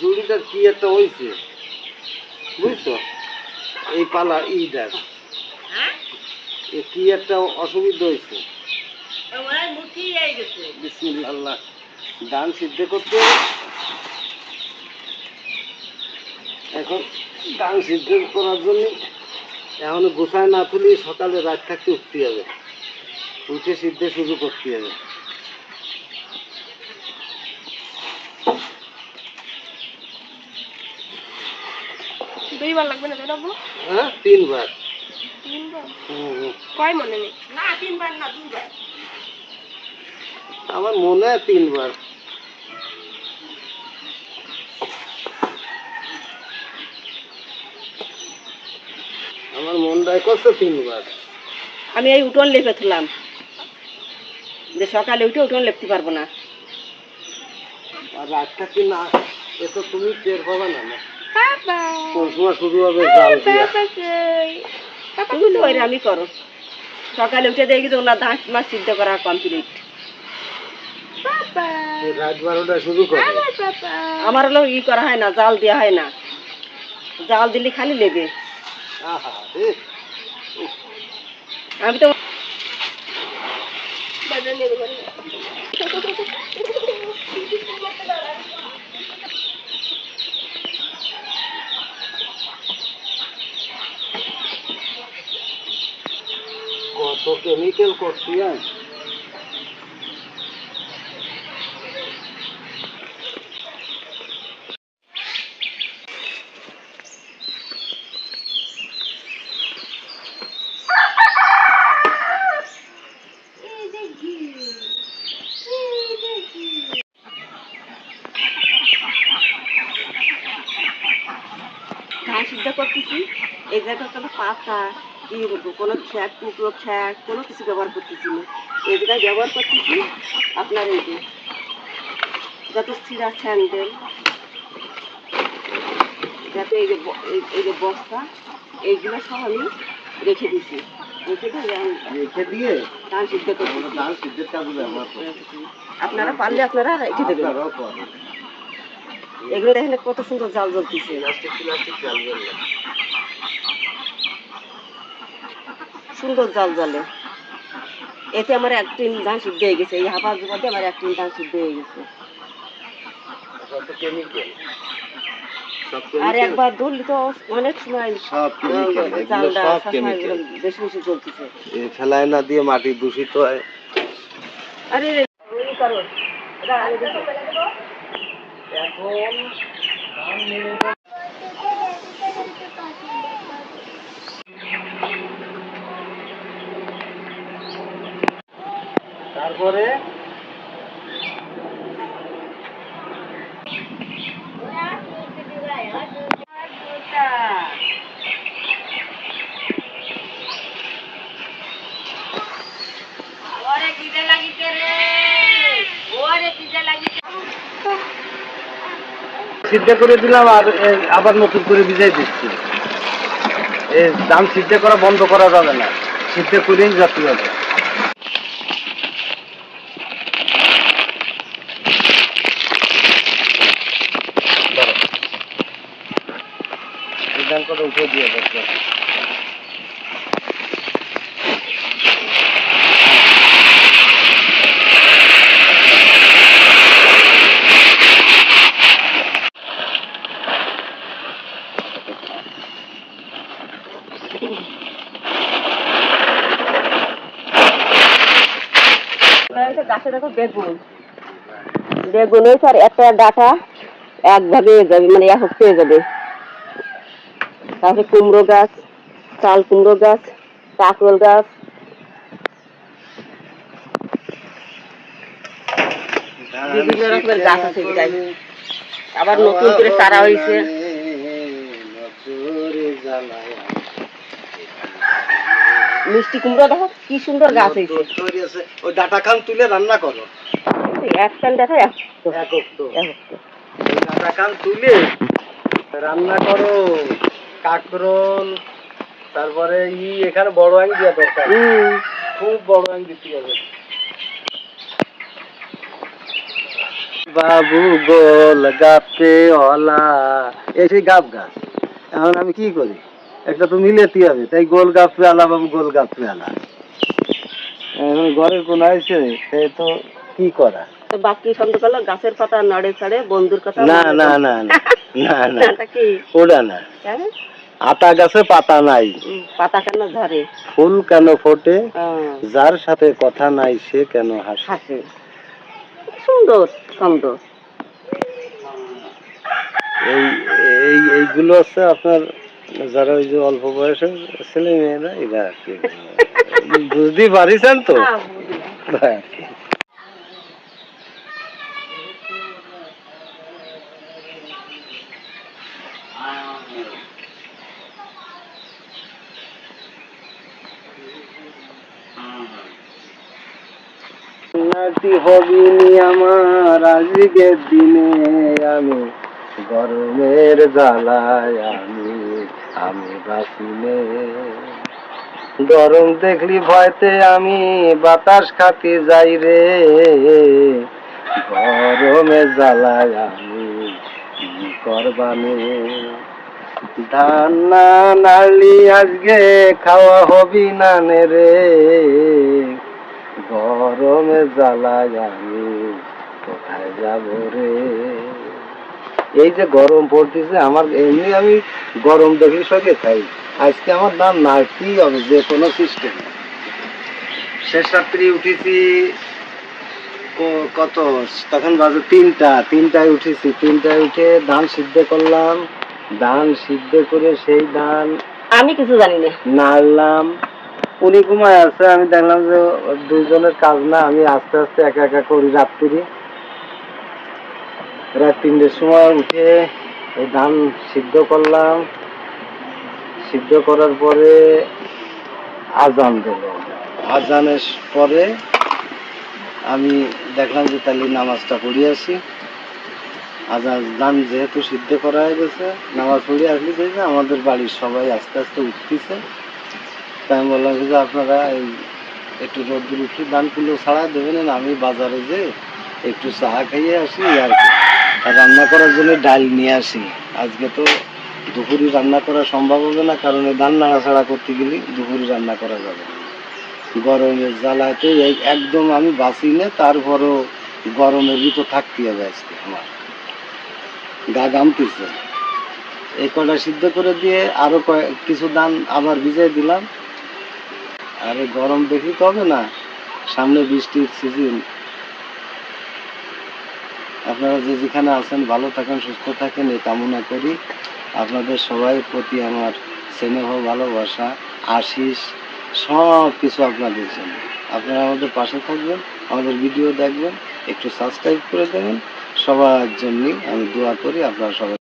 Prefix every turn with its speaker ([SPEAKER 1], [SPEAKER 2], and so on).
[SPEAKER 1] ঝুড়িটার কি একটা হয়েছে বুঝছ? এই পালা ইটার
[SPEAKER 2] হ্যাঁ?
[SPEAKER 1] কি একটা অসুবিধা হয়েছে
[SPEAKER 2] হয়ে
[SPEAKER 1] বিসমিল্লাহ। আল্লাহ সিদ্ধ করতে এখন ধান সিদ্ধ করার জন্য এখন গোসায় না তুলি সকালে রাত থাকতে উঠতে হবে। উঠে সিদ্ধে শুরু করতে হবে।
[SPEAKER 3] দুইবার লাগবে না তাই না আব্বু?
[SPEAKER 1] হ্যাঁ তিনবার।
[SPEAKER 3] তিনবার?
[SPEAKER 1] হুম, হুম।
[SPEAKER 3] কয় মনে নেই?
[SPEAKER 2] না তিনবার না
[SPEAKER 1] আমার মনে হয় তিনবার। আমার মনটাই করছে তিনবার।
[SPEAKER 2] আমি এই উঠোন লেপে তুললাম যে সকালে উঠে উঠোন লেপতে পারব না।
[SPEAKER 1] আর রাতটা কি না এ তো তুমি টের পাবা না? শুরু হবে
[SPEAKER 3] কই
[SPEAKER 2] তুমি তো আমি করো। সকালে উঠে দেখি তো ওনার দাঁত মাছ সিদ্ধ করা কমপ্লিট
[SPEAKER 3] আমার
[SPEAKER 2] হলো ই করা হয় না জাল দেওয়া হয় না। জাল দিলে খালি লেবে আমি তো
[SPEAKER 1] কেমিক্যাল করছি হ্যাঁ।
[SPEAKER 2] ধান সিদ্ধ করতেছি এই জায়গায় কোনো পাতা। কি কোনো খ্যাক টুকরো খ্যাক কোনো কিছু ব্যবহার করতেছি না। এই জায়গায় ব্যবহার করতেছি আপনার এই যে যত ছিঁড়া স্যান্ডেল যাতে এই যে এই- যে বস্তা এইগুলো সব আমি রেখে দিছি। রেখে দিয়ে
[SPEAKER 1] রেখে দিয়ে?
[SPEAKER 2] ধান সিদ্ধ করব
[SPEAKER 1] ডাল সিদ্ধের কাজে ব্যবহার
[SPEAKER 2] আপনারা পারলে আপনারা রেখে দেবেন। এগুলো দেখেন কত সুন্দর জাল জ্বলতেছে।
[SPEAKER 1] জাল।
[SPEAKER 2] সুন্দর জাল জ্বলে এতে আমার এক টিন ধান সিদ্ধ হয়ে গেছে এই হাফা জোগাতে আমার এক টিন ধান সিদ্ধ হয়ে গেছে আর একবার ধরলি তো অনেক সময়। বেশি বেশি চলতেছে।
[SPEAKER 1] ফেলায় না দিয়ে মাটি দূষিত হয়।
[SPEAKER 2] আরে রে, ওই করো। এটা আগে দেখো।
[SPEAKER 1] এখন তারপরে সিদ্ধ করে দিলাম আর আবার নতুন করে ভিজাই দিচ্ছি। এই দাম সিদ্ধ করা বন্ধ করা যাবে না। সিদ্ধ করেই যেতে হবে ধরো। কটা উঠে দিয়ে যাচ্ছে
[SPEAKER 2] দেখো বেগুন। বেগুন ওই স্যার, একটা ডাটা একভাবে যাবে মানে এক পেয়ে যাবে। তারপরে কুমড়ো গাছ চাল কুমড়ো গাছ কাঁকরোল গাছ। বিভিন্ন রকমের গাছ আছে আবার নতুন করে চারা হয়েছে মিষ্টি কুমড়ো দেখো কি সুন্দর গাছ হয়েছে
[SPEAKER 1] ওই ডাটা খান তুলে রান্না করো।
[SPEAKER 2] একখান দেখো এক
[SPEAKER 1] ডাটা খান তুলে রান্না করো। কাকরোল তারপরে ই এখানে বড় আং দিয়া দরকার। খুব বড় আং দিতে হবে বাবু গোল গাপে অলা এই সেই গাপ গাছ। এখন আমি কি করি? একটা তো মিলেতে হবে তাই গোল গাপে আলা বাবু গোল গাপে আলা এখন ঘরের কোন আছে তো কি করা?
[SPEAKER 2] বাকি শব্দ করল গাছের পাতা নড়ে চড়ে বন্ধুর কথা
[SPEAKER 1] না না। না না না না। ওটা না।
[SPEAKER 2] হ্যাঁ?
[SPEAKER 1] আতা গাছে পাতা নাই।
[SPEAKER 2] পাতা কেন ধরে?
[SPEAKER 1] ফুল কেন ফোটে? যার সাথে কথা নাই সে কেন হাসে?
[SPEAKER 2] হাসে। সুন্দর ছন্দ
[SPEAKER 1] এই এই এইগুলো আছে আপনার যারা ওই যে অল্প বয়সের ছেলে মেয়েরা এরা আর কি। বুঝতেই পারিছেন তো?
[SPEAKER 2] হ্যাঁ,
[SPEAKER 1] নাতি হবিনি আমার, আজকের দিনে আমি গরমের জ্বালায় আমি আমি বাসিনে গরম দেখলি ভয়তে আমি, বাতাস খাতে যাই রে। গরমে জ্বালায় আমি করবানে ধান না নাড়লি আজকে খাওয়া হবি না রে। গরমে জ্বালায় আমি। কোথায় যাব রে? এই যে গরম পড়তেছে আমার এমনি আমি গরম দেখি সঙ্গে খাই। আজকে আমার দাম নাড়তেই হবে যে কোনো সিস্টেম শেষ রাত্রি উঠেছি ক- কত? তখন বাজে তিনটা তিনটায় উঠেছি। তিনটায় উঠে ধান সিদ্ধ করলাম। ধান সিদ্ধ করে সেই ধান
[SPEAKER 2] আমি কিছু জানি না।
[SPEAKER 1] নাড়লাম। উনি ঘুমায় আছে, আমি দেখলাম যে দুইজনের কাজ না, আমি আস্তে আস্তে একা একা করি রাত্রি। রাত তিনটের সময় উঠে এই ধান সিদ্ধ করলাম। সিদ্ধ করার পরে আজান দিল। আজানের পরে আমি দেখলাম যে তাহলে নামাজটা পড়ে আসি। আজান ধান যেহেতু সিদ্ধ করা হয়ে গেছে, নামাজ পড়ে আসলে আমাদের বাড়ির সবাই আস্তে আস্তে উঠতেছে। তাই আমি বললাম যে আপনারা এই একটু রোদ্দুর উঠে ধানগুলো ছাড়া দেবেন আমি বাজারে যে একটু চা খাইয়ে আসি আর রান্না করার জন্য ডাল নিয়ে আসি। আজকে তো দুপুরে রান্না করা সম্ভব হবে না, কারণ এই ধান নাড়াছাড়া করতে গেলে দুপুরে রান্না করা যাবে গরমের জ্বালাতে একদম আমি বাঁচি না, তারপরও গরমের ভিতর থাকতে হবে আজকে আমার। গা গামতেছে এই কটা সিদ্ধ করে দিয়ে আরও কয়েক কিছু ধান আবার ভিজিয়ে দিলাম। আরে গরম দেখি তো হবে না, সামনে বৃষ্টির সিজন আপনারা যে যেখানে আছেন, ভালো থাকেন, সুস্থ থাকেন, এই কামনা করি। আপনাদের সবাই প্রতি আমার স্নেহ, ভালোবাসা আশিস সব কিছু আপনাদের জন্য। আপনারা আমাদের পাশে থাকবেন, আমাদের ভিডিও দেখবেন, একটু সাবস্ক্রাইব করে দেবেন। সবার জন্যই আমি দোয়া করি, আপনারা সবাই